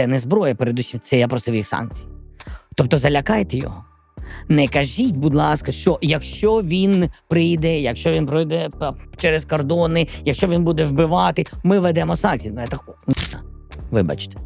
це не зброя, передусім, це я просив їх санкцій. Тобто залякайте його. Не кажіть, будь ласка, що якщо він прийде, якщо він пройде через кордони, якщо він буде вбивати, ми ведемо санкції. Ну, хуйня. Вибачте.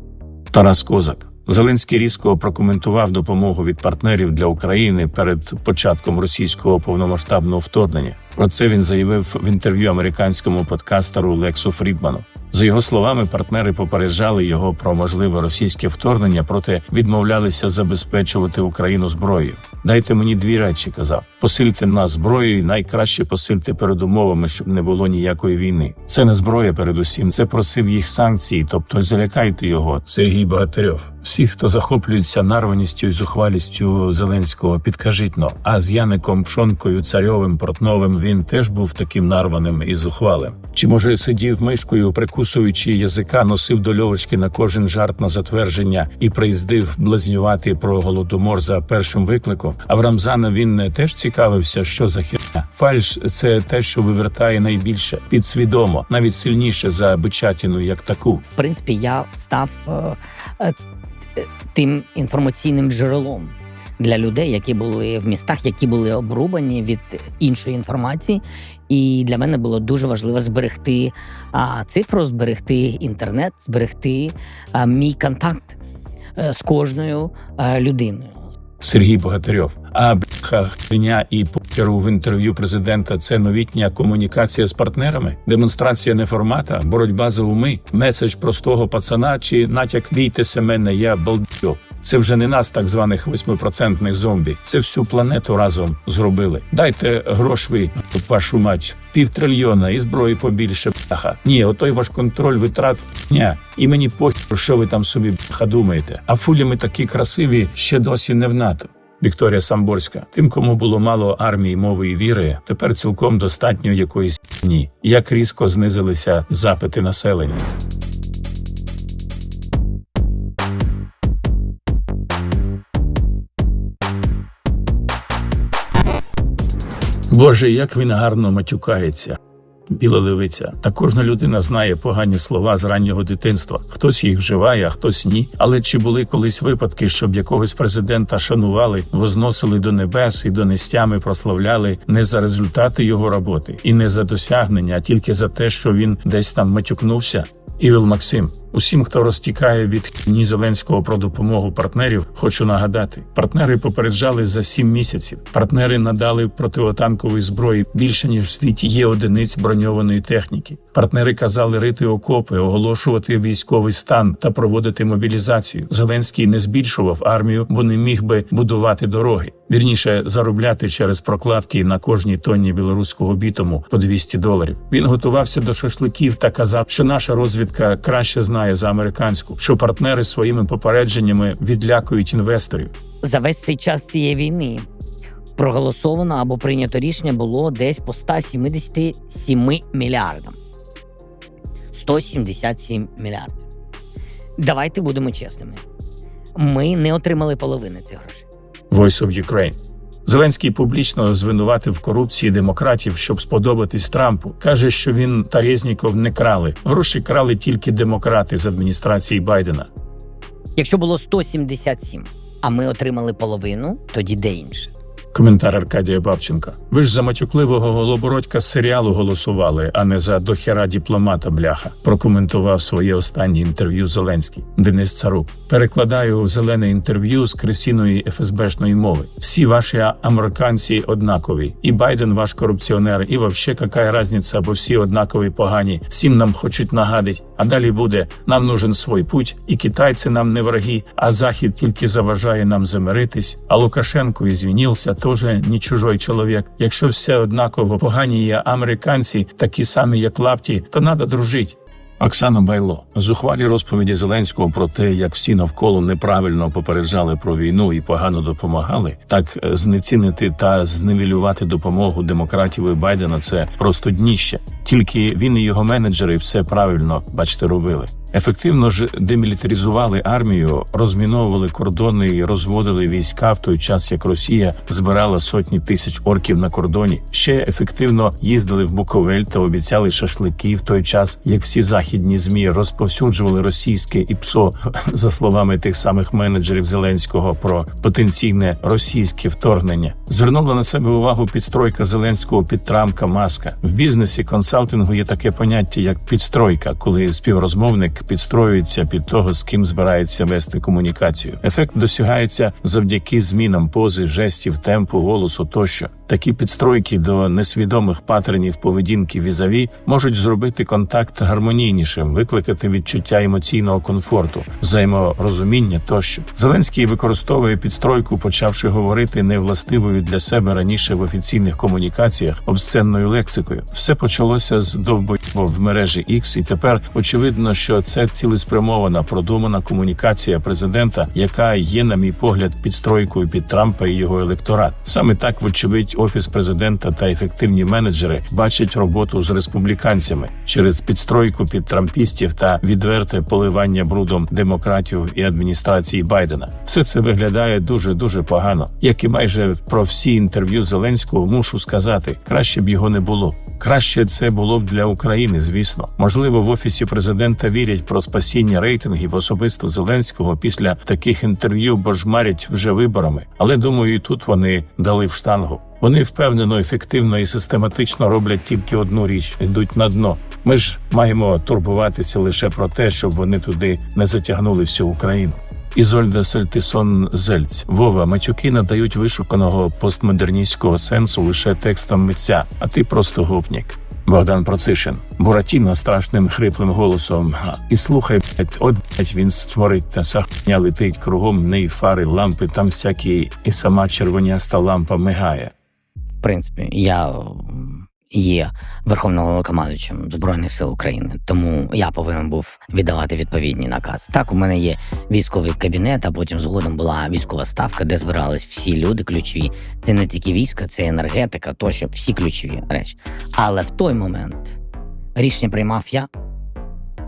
Тарас Козак. Зеленський різко прокоментував допомогу від партнерів для України перед початком російського повномасштабного вторгнення. Про це він заявив в інтерв'ю американському подкастеру Лексу Фрідману. За його словами, партнери попереджали його про можливе російське вторгнення, проте відмовлялися забезпечувати Україну зброєю. Дайте мені дві речі, казав: посильте нас зброєю, і найкраще посильте передумовами, щоб не було ніякої війни. Це не зброя, передусім, це просив їх санкції, тобто залякайте його. Сергій Богатирьов. Всі, хто захоплюється нарваністю і зухвалістю Зеленського, підкажіть но. А з Яником Пшонкою, царьовим, портновим він теж був таким нарваним і зухвалим. Чи може сидів мишкою, прикусуючи язика, носив до льовочки на кожен жарт на затвердження і приїздив блазнювати про голодомор за першим викликом? А в Рамзана він не теж цікавився, що за херня. Фальш це те, що вивертає найбільше підсвідомо, навіть сильніше за бичатіну, як таку. В принципі, я став е, е, тим інформаційним джерелом для людей, які були в містах, які були обрубані від іншої інформації. І для мене було дуже важливо зберегти а, цифру, зберегти інтернет, зберегти а, мій контакт е, з кожною е, людиною. Сергій Богатирьов. А бляха хреня і покеру в інтерв'ю президента це новітня комунікація з партнерами, демонстрація неформата, боротьба за уми, меседж простого пацана чи натяк «Бійтеся мене, я балдьо. Це вже не нас, так званих восьмипроцентних зомбі. Це всю планету разом зробили. Дайте грош ви, вашу мать, півтрильйона і зброї побільше. Бляха. Ні, отой ваш контроль витрат дня. І мені похер, що ви там собі бляха думаєте. А фулі ми такі красиві ще досі не в НАТО. Вікторія Самборська. Тим, кому було мало армії, мови і віри, тепер цілком достатньо якоїсь ні. Як різко знизилися запити населення. Боже, як він гарно матюкається. Біла левиця. Та кожна людина знає погані слова з раннього дитинства. Хтось їх вживає, а хтось ні. Але чи були колись випадки, щоб якогось президента шанували, возносили до небес і до нестями прославляли не за результати його роботи і не за досягнення, а тільки за те, що він десь там матюкнувся? Івел Максим, усім, хто розтікає від ні Зеленського про допомогу партнерів, хочу нагадати: партнери попереджали за сім місяців. Партнери надали противотанкової зброї більше ніж в світі є одиниць броньованої техніки. Партнери казали рити окопи, оголошувати військовий стан та проводити мобілізацію. Зеленський не збільшував армію, бо не міг би будувати дороги. Вірніше заробляти через прокладки на кожній тонні білоруського бітуму по 200 доларів. Він готувався до шашликів та казав, що наша розвідка краще знає за американську, що партнери своїми попередженнями відлякують інвесторів. За весь цей час цієї війни проголосовано або прийнято рішення було десь по 177 мільярдам. 177 мільярдів. Давайте будемо чесними. Ми не отримали половини цих грошей. Voice of Ukraine. Зеленський публічно звинуватив корупції демократів, щоб сподобатись Трампу. каже, що він та Резніков не крали. Гроші крали тільки демократи з адміністрації Байдена. Якщо було 177, а ми отримали половину, тоді де інше? Коментар Аркадія Бабченка. Ви ж за матюкливого голобородька з серіалу голосували, а не за дохера дипломата бляха. Прокоментував своє останнє інтерв'ю Зеленський. Денис Царук. Перекладаю зелене інтерв'ю з кресіної ФСБшної мови. Всі ваші американці однакові. І Байден ваш корупціонер, і вообще какая разниця, бо всі однакові погані. Всім нам хочуть нагадить. А далі буде нам нужен свій путь, і китайці нам не враги, а захід тільки заважає нам замиритись. А Лукашенко ізвінився, теж не чужой чоловік. Якщо все однаково погані є американці, такі самі, як лапті, то надо дружить. Оксана Байло зухвалі розповіді Зеленського про те, як всі навколо неправильно попереджали про війну і погано допомагали, так е, знецінити та зневілювати допомогу демократів і Байдена це просто дніще. Тільки він і його менеджери все правильно, бачите, робили. Ефективно ж демілітаризували армію, розміновували кордони і розводили війська в той час, як Росія збирала сотні тисяч орків на кордоні. Ще ефективно їздили в Буковель та обіцяли шашлики в той час, як всі західні змі розповсюджували російське ІПСО, за словами тих самих менеджерів Зеленського про потенційне російське вторгнення. Звернула на себе увагу підстройка Зеленського під Трампа Маска. В бізнесі консалтингу є таке поняття як підстройка, коли співрозмовник підстроюється під того, з ким збирається вести комунікацію. Ефект досягається завдяки змінам пози, жестів, темпу, голосу тощо. Такі підстройки до несвідомих паттернів поведінки візаві можуть зробити контакт гармонійнішим, викликати відчуття емоційного комфорту, взаєморозуміння тощо. Зеленський використовує підстройку, почавши говорити невластивою для себе раніше в офіційних комунікаціях обсценною лексикою. Все почалося з довбойбо в мережі X, і тепер очевидно, що це цілеспрямована продумана комунікація президента, яка є, на мій погляд, підстройкою під Трампа і його електорат. Саме так, вочевидь, офіс президента та ефективні менеджери бачать роботу з республіканцями через підстройку під трампістів та відверте поливання брудом демократів і адміністрації Байдена. Все це виглядає дуже дуже погано. Як і майже про всі інтерв'ю Зеленського, мушу сказати, краще б його не було. Краще це було б для України, звісно. Можливо, в офісі президента вірять про спасіння рейтингів особисто Зеленського після таких інтерв'ю, бо жмарять вже виборами. Але думаю, і тут вони дали в штангу. Вони впевнено, ефективно і систематично роблять тільки одну річ йдуть на дно. Ми ж маємо турбуватися лише про те, щоб вони туди не затягнули всю Україну. Ізольда Сельтисон Зельць Вова матюки надають вишуканого постмодерністського сенсу лише текстом митця, а ти просто гопнік. Богдан Процишин Буратіно страшним хриплим голосом. І слухай, блядь, от він створить та сахня летить кругом неї фари, лампи, там всякі, і сама червоняста лампа мигає. В принципі, я є верховним головнокомандуючим збройних сил України, тому я повинен був віддавати відповідні накази. Так, у мене є військовий кабінет, а потім згодом була військова ставка, де збирались всі люди ключові. Це не тільки військо, це енергетика, тощо всі ключові речі. Але в той момент рішення приймав я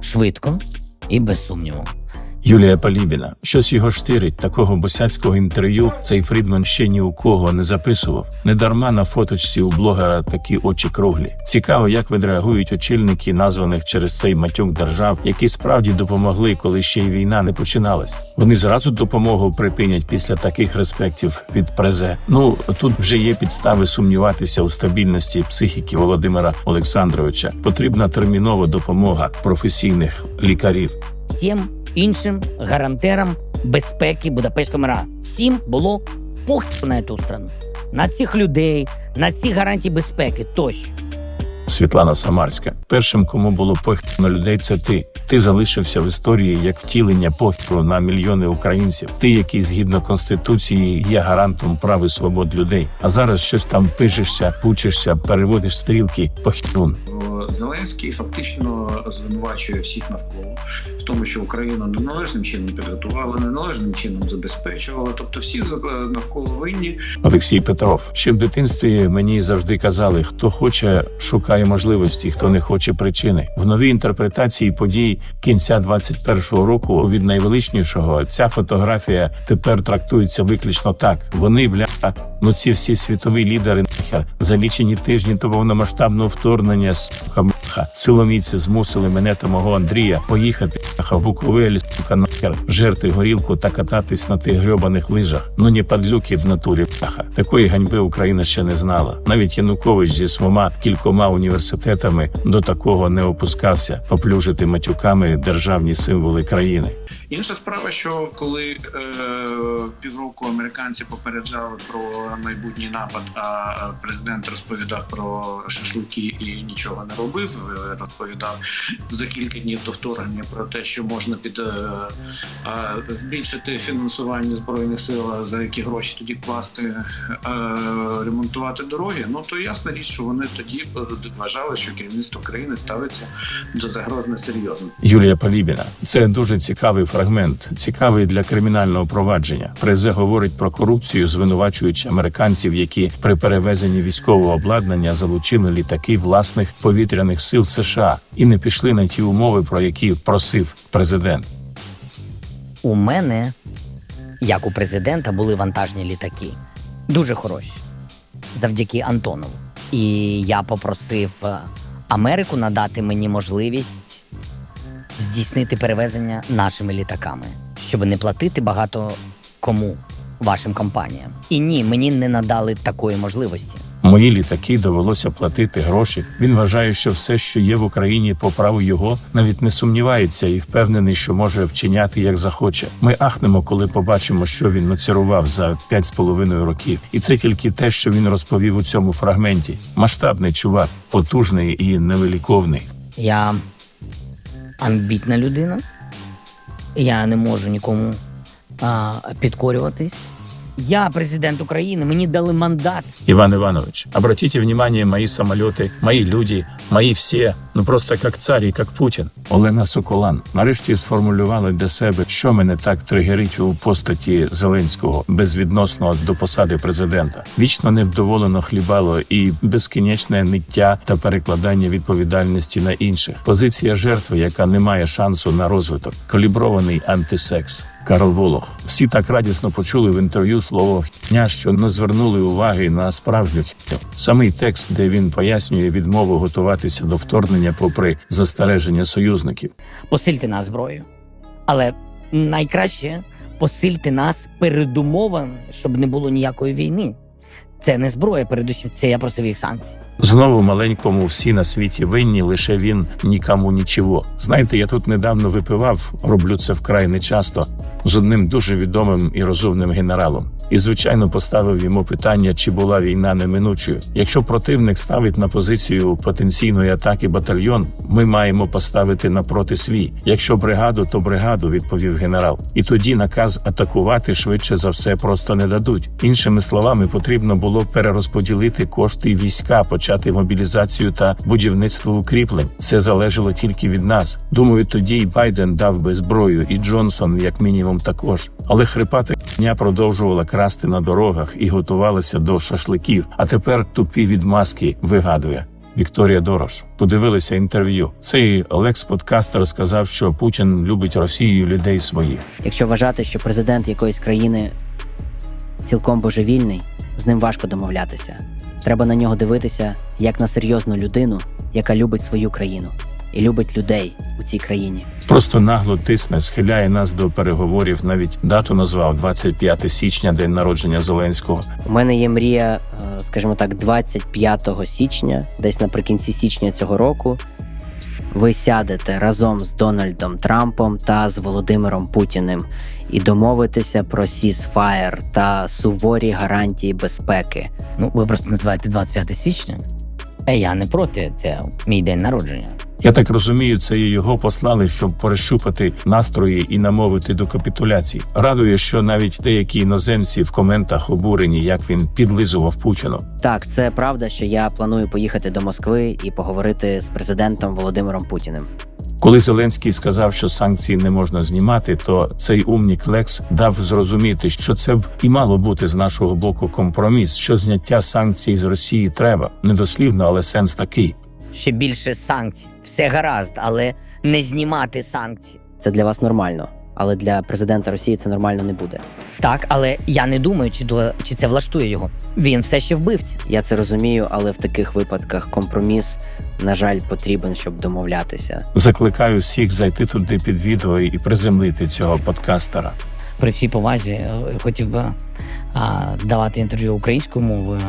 швидко і без сумніву. Юлія Палібіна. Щось його штирить. Такого босяцького інтерв'ю цей Фрідман ще ні у кого не записував. Недарма на фоточці у блогера такі очі круглі. Цікаво, як відреагують очільники названих через цей матюк держав, які справді допомогли, коли ще й війна не починалась. Вони зразу допомогу припинять після таких респектів від презе. Ну тут вже є підстави сумніватися у стабільності психіки Володимира Олександровича. Потрібна термінова допомога професійних лікарів. всім іншим гарантерам безпеки Будапештського мира. Всім було похід на цю страну, на цих людей, на ці гарантії безпеки тощо. Світлана Самарська. Першим, кому було похід на людей, це ти. Ти залишився в історії як втілення похіду на мільйони українців. Ти, який згідно конституції є гарантом прав і свобод людей. А зараз щось там пишешся, пучишся, переводиш стрілки. Похідун. Зеленський фактично звинувачує всіх навколо в тому, що Україну неналежним чином підготували, неналежним чином забезпечували. Тобто, всі за- навколо винні. Олексій Петров. Ще в дитинстві мені завжди казали: хто хоче, шукає можливості, хто не хоче причини. В новій інтерпретації подій кінця 21-го року від найвеличнішого ця фотографія тепер трактується виключно так. Вони бля, ну ці всі світові лідери нахер за лічені тижні до повномасштабного вторгнення сука. Силоміці змусили мене та мого Андрія поїхати в Буковель, сука нахер, жерти горілку та кататись на тих грьобаних лижах. Ну не падлюки в натурі бляха. Такої ганьби Україна ще не знала. Навіть Янукович зі своїма кількома університетами до такого не опускався поплюжити матюками державні символи країни. Інша справа, що коли е, півроку американці попереджали про майбутній напад, а президент розповідав про шашлики і нічого не робив. е, Розповідав за кілька днів до вторгнення про те, що можна під е, е, збільшити фінансування збройних сил, за які гроші тоді класти, е, ремонтувати дороги. Ну то ясна річ, що вони тоді е, вважали, що керівництво країни ставиться до загроз несерйозно. Юлія Полібіна. Це дуже цікавий фрагмент, цікавий для кримінального провадження. Презе говорить про корупцію, звинувачуючи американців, які при перевезенні військового обладнання залучили літаки власних повітряних сил США і не пішли на ті умови, про які просив президент. У мене, як у президента, були вантажні літаки. Дуже хороші. Завдяки Антонову. І я попросив е, Америку надати мені можливість здійснити перевезення нашими літаками, щоб не платити багато кому вашим компаніям. І ні, мені не надали такої можливості. Мої літаки довелося платити гроші. Він вважає, що все, що є в Україні, по праву його, навіть не сумнівається і впевнений, що може вчиняти як захоче. Ми ахнемо, коли побачимо, що він націрував за п'ять з половиною років, і це тільки те, що він розповів у цьому фрагменті. Масштабний чувак, потужний і невеликовний. Я амбітна людина. Я не можу нікому а, підкорюватись. Я президент України, мені дали мандат. Иван Иванович, обратите внимание, мои самолеты, мои люди, мої всі, ну просто як цар і як Путін. Олена Соколан нарешті сформулювала для себе, що мене так тригерить у постаті Зеленського безвідносно до посади президента. Вічно невдоволено хлібало і безкінечне ниття та перекладання відповідальності на інших. Позиція жертви, яка не має шансу на розвиток, калібрований антисекс. Карл Волох. Всі так радісно почули в інтерв'ю слово «хня», що не звернули уваги на справжню хітю. Самий текст, де він пояснює відмову готуватися до вторгнення попри застереження союзників. Посильте нас зброєю. Але найкраще посильте нас передумовами, щоб не було ніякої війни. Це не зброя, передусім, це я просив їх санкцій. Знову маленькому всі на світі винні, лише він нікому нічого. Знаєте, я тут недавно випивав, роблю це вкрай нечасто, з одним дуже відомим і розумним генералом. І, звичайно, поставив йому питання, чи була війна неминучою. Якщо противник ставить на позицію потенційної атаки батальйон, ми маємо поставити напроти свій. Якщо бригаду, то бригаду, відповів генерал. І тоді наказ атакувати швидше за все просто не дадуть. Іншими словами, потрібно було перерозподілити кошти війська, почати мобілізацію та будівництво укріплень. Це залежало тільки від нас. Думаю, тоді і Байден дав би зброю, і Джонсон, як мінімум, також. Але хрипати дня продовжувала красти на дорогах і готувалася до шашликів. А тепер тупі відмазки вигадує. Вікторія Дорош подивилися інтерв'ю. Цей Олекс подкастер сказав, що Путін любить Росію і людей своїх. Якщо вважати, що президент якоїсь країни цілком божевільний, з ним важко домовлятися. Треба на нього дивитися як на серйозну людину, яка любить свою країну і любить людей у цій країні. Просто нагло тисне, схиляє нас до переговорів. Навіть дату назвав 25 січня, день народження Зеленського. У мене є мрія, е, скажімо так, 25 січня, десь наприкінці січня цього року. Ви сядете разом з Дональдом Трампом та з Володимиром Путіним і домовитеся про сізфаєр та суворі гарантії безпеки. Ну, ви просто називаєте 25 січня. Е, я не проти, це мій день народження. Я так розумію, це і його послали, щоб перещупати настрої і намовити до капітуляції. Радує, що навіть деякі іноземці в коментах обурені, як він підлизував Путіну. Так, це правда, що я планую поїхати до Москви і поговорити з президентом Володимиром Путіним. Коли Зеленський сказав, що санкції не можна знімати, то цей умнік Лекс дав зрозуміти, що це б і мало бути з нашого боку компроміс, що зняття санкцій з Росії треба недослівно, але сенс такий. Ще більше санкцій. Все гаразд, але не знімати санкції. Це для вас нормально, але для президента Росії це нормально не буде. Так, але я не думаю, чи, до, чи це влаштує його. Він все ще вбивця. Я це розумію, але в таких випадках компроміс, на жаль, потрібен, щоб домовлятися. Закликаю всіх зайти туди під відео і приземлити цього подкастера. При всій повазі е, хотів би а, давати інтерв'ю українською мовою.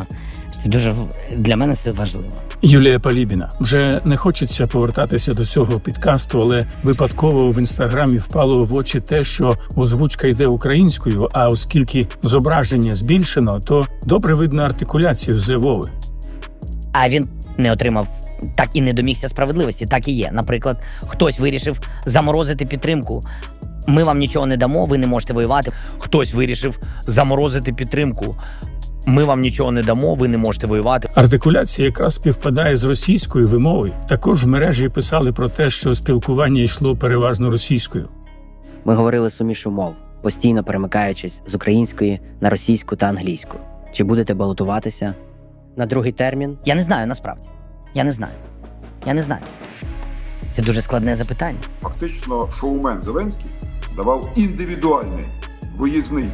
Це дуже в- для мене це важливо. Юлія Палібіна. Вже не хочеться повертатися до цього підкасту, але випадково в інстаграмі впало в очі те, що озвучка йде українською. А оскільки зображення збільшено, то добре видно артикуляцію Зевови. А він не отримав. Так і не домігся справедливості. Так і є. Наприклад, хтось вирішив заморозити підтримку. Ми вам нічого не дамо, ви не можете воювати. Хтось вирішив заморозити підтримку. Ми вам нічого не дамо, ви не можете воювати. Артикуляція якраз співпадає з російською вимовою. Також в мережі писали про те, що спілкування йшло переважно російською. Ми говорили сумішу мов, постійно перемикаючись з української на російську та англійську. Чи будете балотуватися? На другий термін Я не знаю насправді. Я не знаю. Я не знаю. Це дуже складне запитання. Фактично, шоумен Зеленський давав індивідуальний виїзний е,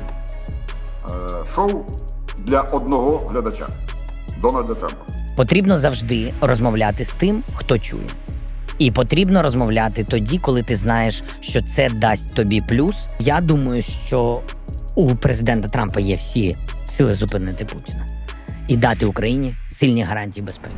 шоу для одного глядача Дональда Трампа. Потрібно завжди розмовляти з тим, хто чує. І потрібно розмовляти тоді, коли ти знаєш, що це дасть тобі плюс. Я думаю, що у президента Трампа є всі сили зупинити Путіна і дати Україні сильні гарантії безпеки.